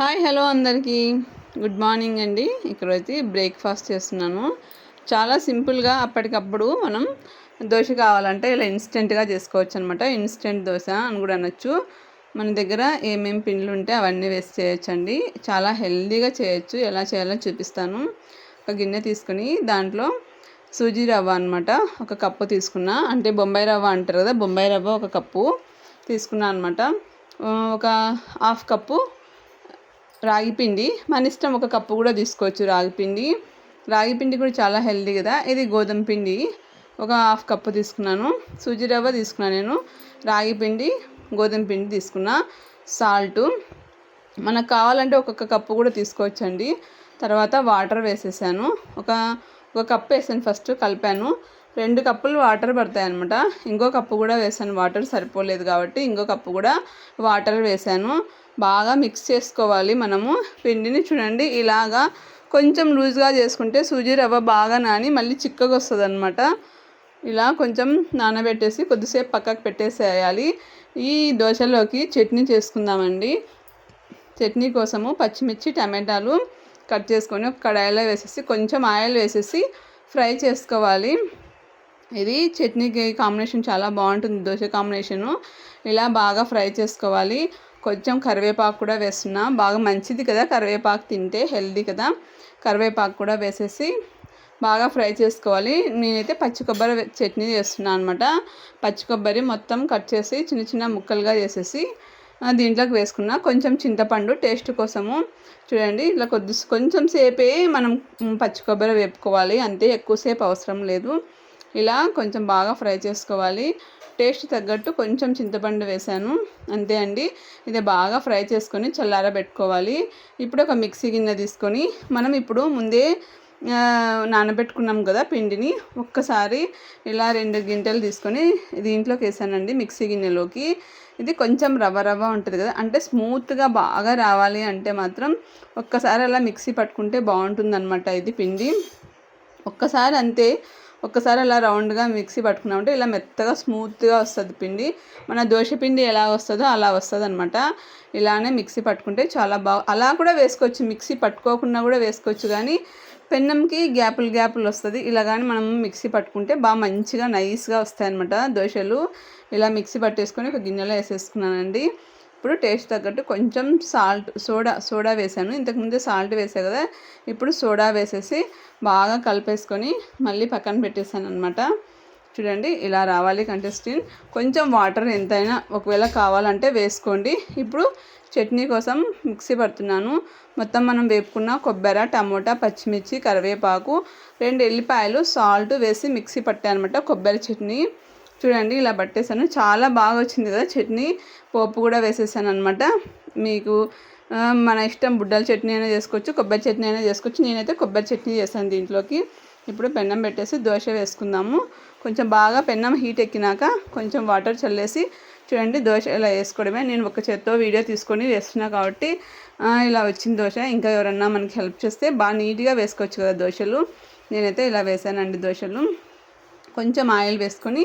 Hi hello అందరికీ. Good morning అండి. ఇక్కడైతే బ్రేక్ఫాస్ట్ చేస్తున్నాను. చాలా సింపుల్గా అప్పటికప్పుడు మనం దోశ కావాలంటే ఇలా ఇన్స్టెంట్గా చేసుకోవచ్చు అనమాట ఇన్స్టెంట్ దోశ అని కూడా అనొచ్చు. మన దగ్గర ఏమేమి పిండ్లు ఉంటే అవన్నీ వేసి చేయొచ్చండి. చాలా హెల్దీగా చేయొచ్చు. ఎలా చేయాలో చూపిస్తాను. ఒక గిన్నె తీసుకుని దాంట్లో సూజీ రవ్వ అనమాట ఒక కప్పు తీసుకున్నా. అంటే బొంబాయి రవ్వ అంటారు కదా బొంబాయి రవ్వ ఒక కప్పు తీసుకున్నా అనమాట. ఒక హాఫ్ కప్పు రాగి పిండి. మన ఇష్టం ఒక కప్పు కూడా తీసుకోవచ్చు రాగి పిండి. రాగి పిండి కూడా చాలా హెల్దీ కదా. ఇది గోధుమ పిండి. ఒక హాఫ్ కప్పు తీసుకున్నాను. సూజీ రవ్వ తీసుకున్నాను నేను. రాగి పిండి గోధుమ పిండి తీసుకున్నా. సాల్ట్. మనకు కావాలంటే ఒక్కొక్క కప్పు కూడా తీసుకోవచ్చండి. తర్వాత వాటర్ వేసేసాను. ఒక ఒక కప్పు వేసాను ఫస్ట్ కలిపాను. రెండు కప్పులు వాటర్ పడతాయి అనమాట ఇంకో కప్పు కూడా వేసాను. వాటర్ సరిపోలేదు కాబట్టి ఇంకో కప్పు కూడా వాటర్ వేసాను. బాగా మిక్స్ చేసుకోవాలి మనము. పిండిని చూడండి ఇలాగా కొంచెం లూజ్గా చేసుకుంటే సూజీ రవ్వ బాగా నాని మళ్ళీ చిక్కగా వస్తుంది అనమాట ఇలా కొంచెం నానబెట్టేసి కొద్దిసేపు పక్కకు పెట్టేసేయాలి. ఈ దోశలోకి చట్నీ చేసుకుందామండి. చట్నీ కోసము పచ్చిమిర్చి టమాటాలు కట్ చేసుకొని ఒక కడాయిలో వేసేసి కొంచెం ఆయిల్ వేసేసి ఫ్రై చేసుకోవాలి. ఇది చట్నీకి కాంబినేషన్ చాలా బాగుంటుంది దోశ కాంబినేషను. ఇలా బాగా ఫ్రై చేసుకోవాలి. కొంచెం కరివేపాకు కూడా వేస్తున్నా. బాగా మంచిది కదా కరివేపాకు తింటే హెల్దీ కదా. కరివేపాకు కూడా వేసేసి బాగా ఫ్రై చేసుకోవాలి. నేనైతే పచ్చి కొబ్బరి చట్నీ చేస్తున్నాను అనమాట పచ్చి కొబ్బరి మొత్తం కట్ చేసి చిన్న చిన్న ముక్కలుగా చేసేసి దీంట్లోకి వేసుకున్న. కొంచెం చింతపండు టేస్ట్ కోసము. చూడండి ఇలా కొద్ది కొంచెం సేపే మనం పచ్చి కొబ్బరి వేపుకోవాలి. అంతే ఎక్కువసేపు అవసరం లేదు. ఇలా కొంచెం బాగా ఫ్రై చేసుకోవాలి. టేస్ట్ తగ్గట్టు కొంచెం చింతపండు వేసాను. అంతే అండి. ఇది బాగా ఫ్రై చేసుకొని చల్లారబెట్టుకోవాలి. ఇప్పుడు ఒక మిక్సీ గిన్నె తీసుకొని మనం ఇప్పుడు ముందే నానబెట్టుకున్నాం కదా పిండిని ఒక్కసారి ఇలా రెండు గింటలు తీసుకొని దీంట్లోకి వేసానండి మిక్సీ గిన్నెలోకి. ఇది కొంచెం రవ్వ రవ్వ ఉంటుంది కదా అంటే స్మూత్గా బాగా రావాలి అంటే మాత్రం ఒక్కసారి అలా మిక్సీ పట్టుకుంటే బాగుంటుందన్నమాట ఇది పిండి. ఒక్కసారి అంతే ఒక్కసారి అలా రౌండ్గా మిక్సీ పట్టుకున్నామంటే ఇలా మెత్తగా స్మూత్గా వస్తుంది పిండి. మన దోశ పిండి ఎలా వస్తుందో అలా వస్తుంది అనమాట ఇలానే మిక్సీ పట్టుకుంటే చాలా బాగా అలా కూడా వేసుకోవచ్చు. మిక్సీ పట్టుకోకుండా కూడా వేసుకోవచ్చు కానీ పెన్నంకి గ్యాపులు గ్యాపులు వస్తుంది. ఇలా కానీ మనం మిక్సీ పట్టుకుంటే బాగా మంచిగా నైస్గా వస్తాయి అనమాట దోశలు. ఇలా మిక్సీ పట్టేసుకొని ఒక గిన్నెలో వేసేసుకున్నానండి. ఇప్పుడు టేస్ట్ తగ్గట్టు కొంచెం సాల్ట్ సోడా సోడా వేసాను. ఇంతకుముందే సాల్ట్ వేసా కదా ఇప్పుడు సోడా వేసేసి బాగా కలిపేసుకొని మళ్ళీ పక్కన పెట్టేసాను అనమాట చూడండి ఇలా రావాలి కంటెస్టిన్ కొంచెం వాటర్ ఎంతైనా ఒకవేళ కావాలంటే వేసుకోండి. ఇప్పుడు చట్నీ కోసం మిక్సీ పడుతున్నాను. మొత్తం మనం వేపుకున్న కొబ్బరి టమోటా పచ్చిమిర్చి కరివేపాకు రెండు ఎల్లిపాయలు సాల్ట్ వేసి మిక్సీ పట్టానమాట కొబ్బరి చట్నీ. చూడండి ఇలా పట్టేసాను చాలా బాగా వచ్చింది కదా చట్నీ. పోపు కూడా వేసేసాను అనమాట మీకు మన ఇష్టం బుడ్డల చట్నీ అయినా చేసుకోవచ్చు కొబ్బరి చట్నీ అయినా చేసుకోవచ్చు. నేనైతే కొబ్బరి చట్నీ చేశాను దీంట్లోకి. ఇప్పుడు పెన్నం పెట్టేసి దోశ వేసుకుందాము. కొంచెం బాగా పెన్నం హీట్ ఎక్కినాక కొంచెం వాటర్ చల్లేసి చూడండి దోశ ఇలా వేసుకోవడమే. నేను ఒక చేత్తో వీడియో తీసుకొని వేస్తున్నా కాబట్టి ఇలా వచ్చింది దోశ. ఇంకా ఎవరన్నా మనకి హెల్ప్ చేస్తే బాగా నీట్గా వేసుకోవచ్చు కదా దోశలు. నేనైతే ఇలా వేసానండి దోశలు. కొంచెం ఆయిల్ వేసుకొని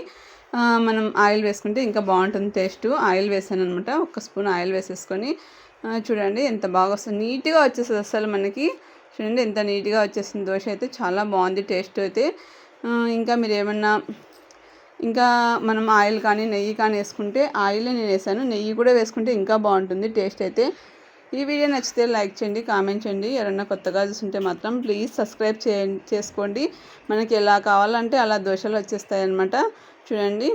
మనం ఆయిల్ వేసుకుంటే ఇంకా బాగుంటుంది టేస్ట్. ఆయిల్ వేసాను అనమాట ఒక స్పూన్ ఆయిల్ వేసేసుకొని. చూడండి ఎంత బాగా వస్తుంది నీట్గా వచ్చేస్తుంది అసలు మనకి. చూడండి ఎంత నీట్గా వచ్చేసింది. దోశ అయితే చాలా బాగుంది టేస్ట్ అయితే. ఇంకా మీరు ఏమన్నా ఇంకా మనం ఆయిల్ కానీ నెయ్యి కానీ వేసుకుంటే ఆయిల్ నేను వేసాను. నెయ్యి కూడా వేసుకుంటే ఇంకా బాగుంటుంది టేస్ట్ అయితే. ఈ వీడియో నచ్చితే లైక్ చేయండి కామెంట్ చేయండి. ఎవరన్నా కొత్తగా చూస్తుంటే మాత్రం ప్లీజ్ సబ్స్క్రైబ్ చే చేసుకోండి. మనకి ఎలా కావాలంటే అలా దోశలు వచ్చేస్తాయి అనమాట చూడండి.